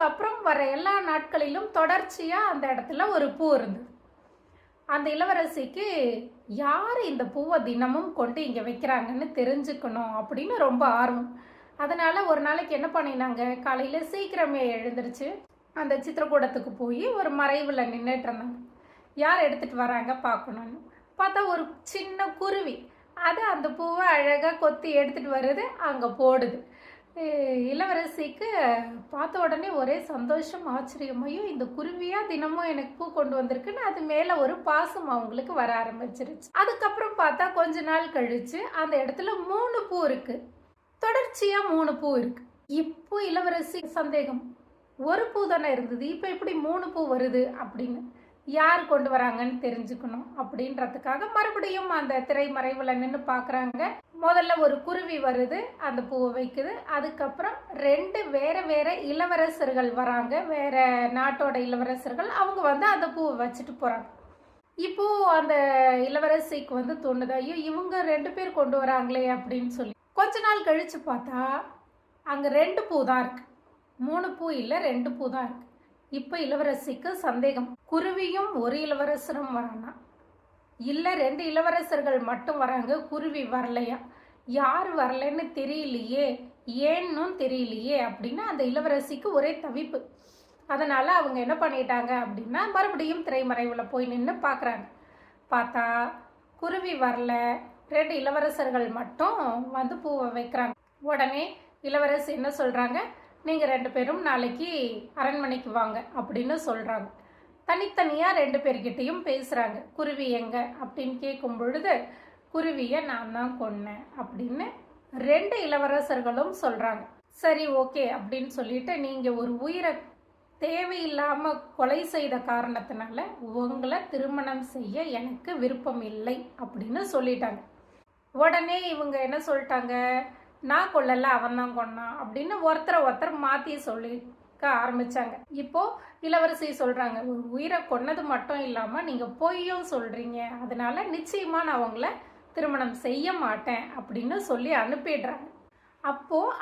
அப்புறம் வர எல்லா நாட்களிலும் தொடர்ச்சியா அந்த இடத்துல ஒரு பூ இருந்தது. அந்த இளவரசிக்கு யார் இந்த பூவை தினமும் கொண்டு இங்கே வைக்கிறாங்கன்னு தெரிஞ்சுக்கணும் அப்படின்னு ரொம்ப ஆர்வம். அதனால ஒரு நாளைக்கு என்ன பண்ணினாங்க? காலையில் சீக்கிரமே எழுந்திருச்சு அந்த சித்திரக்கூடத்துக்கு போய் ஒரு மறைவில் நின்றுட்டு இருந்தாங்க. யார் எடுத்துட்டு வராங்க பார்க்கணும்னு. பார்த்தா ஒரு சின்ன குருவி. அது அந்த பூவை அழகாக கொத்தி எடுத்துகிட்டு வருது அங்கே போடுது. இளவரசிக்கு பார்த்த உடனே ஒரே சந்தோஷம் ஆச்சரியமையும் இந்த குருவியா தினமும் எனக்கு பூ கொண்டு வந்திருக்குன்னு அது மேலே ஒரு பாசம் அவங்களுக்கு வர ஆரம்பிச்சிருச்சு. அதுக்கப்புறம் பார்த்தா கொஞ்ச நாள் கழிச்சு அந்த இடத்துல மூணு பூ இருக்கு. தொடர்ச்சியா மூணு பூ இருக்கு. இப்போ இளவரசி சந்தேகம். ஒரு பூ தானே இருந்தது. இப்போ எப்படி மூணு பூ வருது அப்படின்னு. யார் கொண்டு வராங்கன்னு தெரிஞ்சுக்கணும் அப்படின்றதுக்காக மறுபடியும் அந்த திரைமறைவில் நின்று பார்க்குறாங்க முதல்ல ஒரு குருவி வருது அந்த பூவை வைக்குது. அதுக்கப்புறம் ரெண்டு வேற வேற இளவரசர்கள் வராங்க. வேற நாட்டோட இளவரசர்கள் அவங்க வந்து அந்த பூவை வச்சுட்டு போறாங்க. இப்போ அந்த இளவரசிக்கு வந்து தோணுது ஐயோ இவங்க ரெண்டு பேர் கொண்டு வராங்களே அப்படின்னு சொல்லி. கொஞ்ச நாள் கழிச்சு பார்த்தா அங்க ரெண்டு பூ தான் இருக்கு. மூணு பூ இல்லை ரெண்டு பூ தான் இருக்கு. இப்போ இளவரசிக்கு சந்தேகம். குருவியும் ஒரு இளவரசரும் வரானா? இல்லை ரெண்டு இளவரசர்கள் மட்டும் வராங்க குருவி வரலையா? யார் வரலன்னு தெரியலையே. ஏன்னும் தெரியலையே அப்படின்னு அந்த இளவரசிக்கு ஒரே தவிப்பு. அதனால அவங்க என்ன பண்ணிட்டாங்க அப்படின்னா மறுபடியும் திரைமறைவில் போய் நின்று பார்க்குறாங்க பார்த்தா குருவி வரல. ரெண்டு இளவரசர்கள் மட்டும் வந்து பூவை வைக்கிறாங்க. உடனே இளவரசி என்ன சொல்கிறாங்க நீங்கள் ரெண்டு பேரும் நாளைக்கு அரண்மனைக்கு வாங்க அப்படின்னு சொல்கிறாங்க தனித்தனியாக ரெண்டு பேர்கிட்டையும் பேசுகிறாங்க குருவி எங்க? அப்படின்னு கேட்கும் பொழுது குருவியை நான் தான் கொன்னேன் அப்படின்னு ரெண்டு இளவரசர்களும் சொல்கிறாங்க சரி ஓகே அப்படின்னு சொல்லிட்டு நீங்கள் ஒரு உயிரை தேவையில்லாமல் கொலை செய்த காரணத்தினால உங்களை திருமணம் செய்ய எனக்கு விருப்பம் இல்லை அப்படின்னு சொல்லிட்டாங்க. உடனே இவங்க என்ன சொல்லிட்டாங்க? நான் கொல்லல அவன் தான் கொன்னான் அப்படின்னு ஒருத்தரை ஒருத்தர் மாற்றி சொல்லிக்க ஆரம்பித்தாங்க இப்போது இளவரசி சொல்கிறாங்க ஒரு உயிரை கொன்னது மட்டும் இல்லாமல் நீங்கள் பொய்யும் சொல்கிறீங்க அதனால நிச்சயமாக நான் உங்களை திருமணம் செய்ய மாட்டேன் அப்படின்னு சொல்லி அனுப்பிடுறாங்க. அப்போது